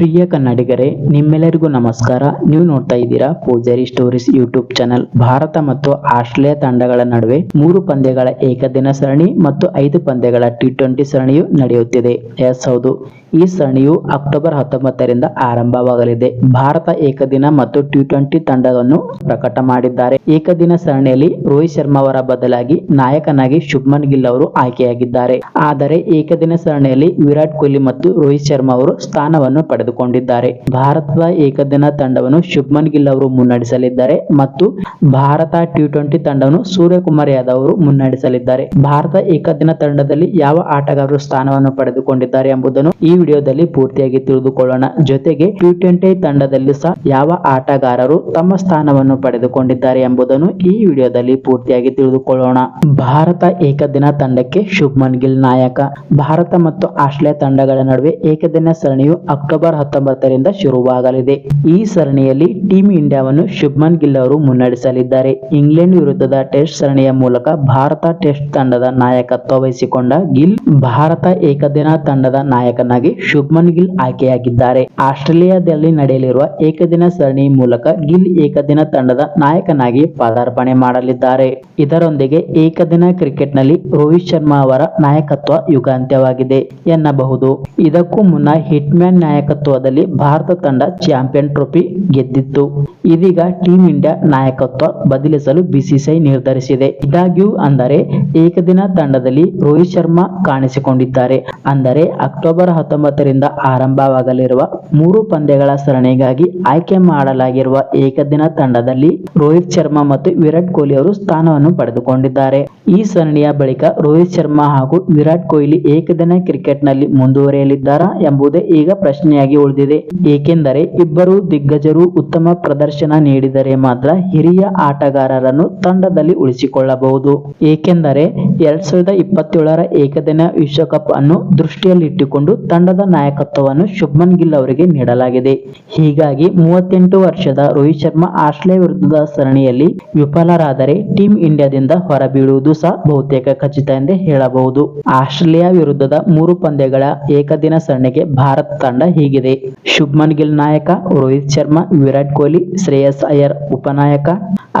ಪ್ರಿಯ ಕನ್ನಡಿಗರೇ, ನಿಮ್ಮೆಲ್ಲರಿಗೂ ನಮಸ್ಕಾರ. ನೀವು ನೋಡ್ತಾ ಇದ್ದೀರಾ Poojari stories YouTube channel. Bharat ಮತ್ತು ಆಸ್ಟ್ರೇಲಿಯಾ ತಂಡಗಳ ನಡುವೆ ಮೂರು ಪಂದ್ಯಗಳ ಏಕದಿನ ಸರಣಿ ಮತ್ತು ಐದು ಪಂದ್ಯಗಳ ಟಿ ಟ್ವೆಂಟಿ ಸರಣಿಯು ನಡೆಯುತ್ತಿದೆ. ಎಸ್, ಹೌದು. ಈ ಸರಣಿಯು ಅಕ್ಟೋಬರ್ ಹತ್ತೊಂಬತ್ತರಿಂದ ಆರಂಭವಾಗಲಿದೆ. ಭಾರತ ಏಕದಿನ ಮತ್ತು ಟಿ ಟ್ವೆಂಟಿ ತಂಡವನ್ನು ಪ್ರಕಟ ಮಾಡಿದ್ದಾರೆ. ಏಕದಿನ ಸರಣಿಯಲ್ಲಿ ರೋಹಿತ್ ಶರ್ಮಾ ಅವರ ಬದಲಾಗಿ ನಾಯಕನಾಗಿ ಶುಭ್ಮನ್ ಗಿಲ್ ಅವರು ಆಯ್ಕೆಯಾಗಿದ್ದಾರೆ. ಆದರೆ ಏಕದಿನ ಸರಣಿಯಲ್ಲಿ ವಿರಾಟ್ ಕೊಹ್ಲಿ ಮತ್ತು ರೋಹಿತ್ ಶರ್ಮಾ ಅವರು ಸ್ಥಾನವನ್ನು ಪಡೆದುಕೊಂಡಿದ್ದಾರೆ. ಭಾರತದ ಏಕದಿನ ತಂಡವನ್ನು ಶುಭ್ಮನ್ ಗಿಲ್ ಅವರು ಮುನ್ನಡೆಸಲಿದ್ದಾರೆ ಮತ್ತು ಭಾರತ ಟಿ ಟ್ವೆಂಟಿ ತಂಡವನ್ನು ಸೂರ್ಯಕುಮಾರ್ ಯಾದವ್ ಅವರು ಮುನ್ನಡೆಸಲಿದ್ದಾರೆ. ಭಾರತ ಏಕದಿನ ತಂಡದಲ್ಲಿ ಯಾವ ಆಟಗಾರರು ಸ್ಥಾನವನ್ನು ಪಡೆದುಕೊಂಡಿದ್ದಾರೆ ಎಂಬುದನ್ನು ಈ ವಿಡಿಯೋದಲ್ಲಿ ಪೂರ್ತಿಯಾಗಿ ತಿಳಿದುಕೊಳ್ಳೋಣ. ಜೊತೆಗೆ ಟಿ ಟ್ವೆಂಟಿ ತಂಡದಲ್ಲಿ ಸಹ ಯಾವ ಆಟಗಾರರು ತಮ್ಮ ಸ್ಥಾನವನ್ನು ಪಡೆದುಕೊಂಡಿದ್ದಾರೆ ಎಂಬುದನ್ನು ಈ ವಿಡಿಯೋದಲ್ಲಿ ಪೂರ್ತಿಯಾಗಿ ತಿಳಿದುಕೊಳ್ಳೋಣ. ಭಾರತ ಏಕದಿನ ತಂಡಕ್ಕೆ ಶುಭ್ಮನ್ ಗಿಲ್ ನಾಯಕ. ಭಾರತ ಮತ್ತು ಆಸ್ಟ್ರೇಲಿಯಾ ತಂಡಗಳ ನಡುವೆ ಏಕದಿನ ಸರಣಿಯು ಅಕ್ಟೋಬರ್ ಹತ್ತೊಂಬತ್ತರಿಂದ ಶುರುವಾಗಲಿದೆ. ಈ ಸರಣಿಯಲ್ಲಿ ಟೀಂ ಇಂಡಿಯಾವನ್ನು ಶುಭ್ಮನ್ ಗಿಲ್ ಅವರು ಮುನ್ನಡೆಸಲಿದ್ದಾರೆ. ಇಂಗ್ಲೆಂಡ್ ವಿರುದ್ಧದ ಟೆಸ್ಟ್ ಸರಣಿಯ ಮೂಲಕ ಭಾರತ ಟೆಸ್ಟ್ ತಂಡದ ನಾಯಕತ್ವ ವಹಿಸಿಕೊಂಡ ಗಿಲ್ ಭಾರತ ಏಕದಿನ ತಂಡದ ನಾಯಕನಾಗಿ ಶುಭ್ಮನ್ ಗಿಲ್ ಆಯ್ಕೆಯಾಗಿದ್ದಾರೆ. ಆಸ್ಟ್ರೇಲಿಯಾದಲ್ಲಿ ನಡೆಯಲಿರುವ ಏಕದಿನ ಸರಣಿ ಮೂಲಕ ಗಿಲ್ ಏಕದಿನ ತಂಡದ ನಾಯಕನಾಗಿ ಪದಾರ್ಪಣೆ ಮಾಡಲಿದ್ದಾರೆ. ಇದರೊಂದಿಗೆ ಏಕದಿನ ಕ್ರಿಕೆಟ್ನಲ್ಲಿ ರೋಹಿತ್ ಶರ್ಮಾ ಅವರ ನಾಯಕತ್ವ ಯುಗಾಂತ್ಯವಾಗಿದೆ ಎನ್ನಬಹುದು. ಇದಕ್ಕೂ ಮುನ್ನ ಹಿಟ್ಮ್ಯಾನ್ ನಾಯಕತ್ವದಲ್ಲಿ ಭಾರತ ತಂಡ ಚಾಂಪಿಯನ್ ಟ್ರೋಫಿ ಗೆದ್ದಿತ್ತು. ಇದೀಗ ಟೀಂ ಇಂಡಿಯಾ ನಾಯಕತ್ವ ಬದಲಿಸಲು ಬಿಸಿಸಿಐ ನಿರ್ಧರಿಸಿದೆ. ಇದಾಗ್ಯೂ ಅಂದರೆ ಏಕದಿನ ತಂಡದಲ್ಲಿ ರೋಹಿತ್ ಶರ್ಮಾ ಕಾಣಿಸಿಕೊಂಡಿದ್ದಾರೆ. ಅಂದರೆ ಅಕ್ಟೋಬರ್ ಹತ್ತೊಂಬತ್ತರಿಂದ ಆರಂಭವಾಗಲಿರುವ ಮೂರು ಪಂದ್ಯಗಳ ಸರಣಿಗಾಗಿ ಆಯ್ಕೆ ಮಾಡಲಾಗಿರುವ ಏಕದಿನ ತಂಡದಲ್ಲಿ ರೋಹಿತ್ ಶರ್ಮಾ ಮತ್ತು ವಿರಾಟ್ ಕೊಹ್ಲಿ ಅವರು ಸ್ಥಾನವನ್ನು ಪಡೆದುಕೊಂಡಿದ್ದಾರೆ. ಈ ಸರಣಿಯ ಬಳಿಕ ರೋಹಿತ್ ಶರ್ಮಾ ಹಾಗೂ ವಿರಾಟ್ ಕೊಹ್ಲಿ ಏಕದಿನ ಕ್ರಿಕೆಟ್ನಲ್ಲಿ ಮುಂದುವರಿಯಲಿದ್ದಾರಾ ಎಂಬುದೇ ಈಗ ಪ್ರಶ್ನೆಯಾಗಿ ಉಳಿದಿದೆ. ಏಕೆಂದರೆ ಇಬ್ಬರು ದಿಗ್ಗಜರು ಉತ್ತಮ ಪ್ರದರ್ಶನ ನೀಡಿದರೆ ಮಾತ್ರ ಹಿರಿಯ ಆಟಗಾರರನ್ನು ತಂಡದಲ್ಲಿ ಉಳಿಸಿಕೊಳ್ಳಬಹುದು. ಏಕೆಂದರೆ ಎರಡ್ ಸಾವಿರದ ಇಪ್ಪತ್ತೇಳರ ಏಕದಿನ ವಿಶ್ವಕಪ್ ಅನ್ನು ದೃಷ್ಟಿಯಲ್ಲಿಟ್ಟುಕೊಂಡು ತಂಡದ ನಾಯಕತ್ವವನ್ನು ಶುಭ್ಮನ್ ಗಿಲ್ ಅವರಿಗೆ ನೀಡಲಾಗಿದೆ. ಹೀಗಾಗಿ ಮೂವತ್ತೆಂಟು ವರ್ಷದ ರೋಹಿತ್ ಶರ್ಮಾ ಆಸ್ಟ್ರೇಲಿಯಾ ವಿರುದ್ಧದ ಸರಣಿಯಲ್ಲಿ ವಿಫಲರಾದರೆ ಟೀಂ ಇಂಡಿಯಾದಿಂದ ಹೊರಬೀಳುವುದು ಸಹ ಬಹುತೇಕ ಖಚಿತ ಎಂದೇ ಹೇಳಬಹುದು. ಆಸ್ಟ್ರೇಲಿಯಾ ವಿರುದ್ಧದ ಮೂರು ಪಂದ್ಯಗಳ ಏಕದಿನ ಸರಣಿಗೆ ಭಾರತ ತಂಡ ಹೀಗಿದೆ. ಶುಭ್ಮನ್ ಗಿಲ್ ನಾಯಕ, Rohit Sharma, Virat Kohli, Shreyas Iyer ಉಪನಾಯಕ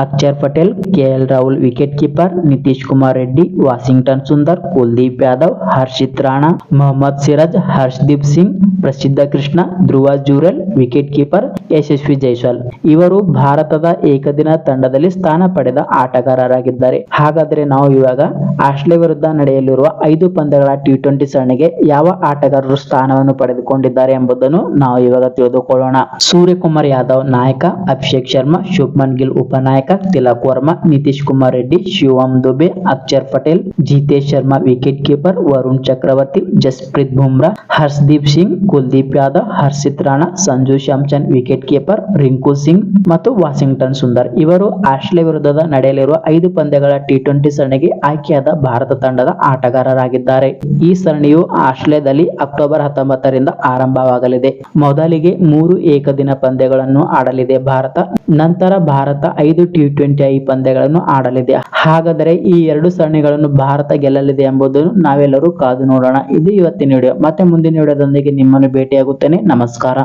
Axar Patel KL Rahul wicket keeper, Nitish Kumar Reddy, Washington Sundar, Kuldeep Yadav, Harshit Rana, Mohammed Siraj Arshdeep Singh, Prasidh Krishna, Dhruv Jurel, wicket keeper, Yashasvi Jaiswal. ಇವರು ಭಾರತದ ಏಕದಿನ ತಂಡದಲ್ಲಿ ಸ್ಥಾನ ಪಡೆದ ಆಟಗಾರರಾಗಿದ್ದಾರೆ. ಹಾಗಾದ್ರೆ ನಾವು ಇವಾಗ ಆಸ್ಟ್ರೇಲಿಯಾ ವಿರುದ್ಧ ನಡೆಯಲಿರುವ ಐದು ಪಂದ್ಯಗಳ ಟಿ ಟ್ವೆಂಟಿ ಸರಣಿಗೆ ಯಾವ ಆಟಗಾರರು ಸ್ಥಾನವನ್ನು ಪಡೆದುಕೊಂಡಿದ್ದಾರೆ ಎಂಬುದನ್ನು ನಾವು ಇವಾಗ ತಿಳಿದುಕೊಳ್ಳೋಣ. ಸೂರ್ಯಕುಮಾರ್ ಯಾದವ್ ನಾಯಕ, Abhishek Sharma, Shubman Gill ಉಪನಾಯಕ, Tilak Varma, Nitish Kumar Reddy, Shivam Dube, Axar Patel, Jitesh Sharma, wicket keeper, Varun Chakravarthy, Jasprit Bumrah Arshdeep Singh, Kuldeep Yadav Harshit Rana, Sanju Samson, wicket keeper, Rinku Singh ಮತ್ತು ವಾಷಿಂಗ್ಟನ್ ಸುಂದರ್. ಇವರು ಆಸ್ಟ್ರೇಲಿಯಾ ವಿರುದ್ಧದ ನಡೆಯಲಿರುವ ಐದು ಪಂದ್ಯಗಳ T twenty ಸರಣಿಗೆ ಆಯ್ಕೆಯಾದ ಭಾರತ ತಂಡದ ಆಟಗಾರರಾಗಿದ್ದಾರೆ. ಈ ಸರಣಿಯು ಆಸ್ಟ್ರೇಲಿಯಾದಲ್ಲಿ ಅಕ್ಟೋಬರ್ ಹತ್ತೊಂಬತ್ತರಿಂದ ಆರಂಭವಾಗಲಿದೆ. ಮೊದಲಿಗೆ ಮೂರು ಏಕದಿನ ಪಂದ್ಯಗಳನ್ನು ಆಡಲಿದೆ ಭಾರತ. ನಂತರ ಭಾರತ ಐದು ಟಿ ಟ್ವೆಂಟಿ ಐ ಪಂದ್ಯಗಳನ್ನು ಆಡಲಿದೆ. ಹಾಗಾದರೆ ಈ ಎರಡು ಸರಣಿಗಳನ್ನು ಭಾರತ ಗೆಲ್ಲಲಿದೆ ಎಂಬುದನ್ನು ನಾವೆಲ್ಲರೂ ಕಾದು ನೋಡೋಣ. ಇದು ಇವತ್ತಿನ ವಿಡಿಯೋ. ಮತ್ತೆ ಮುಂದಿನ ವಿಡಿಯೋದೊಂದಿಗೆ ನಿಮ್ಮನ್ನು ಭೇಟಿಯಾಗುತ್ತೇನೆ. ನಮಸ್ಕಾರ.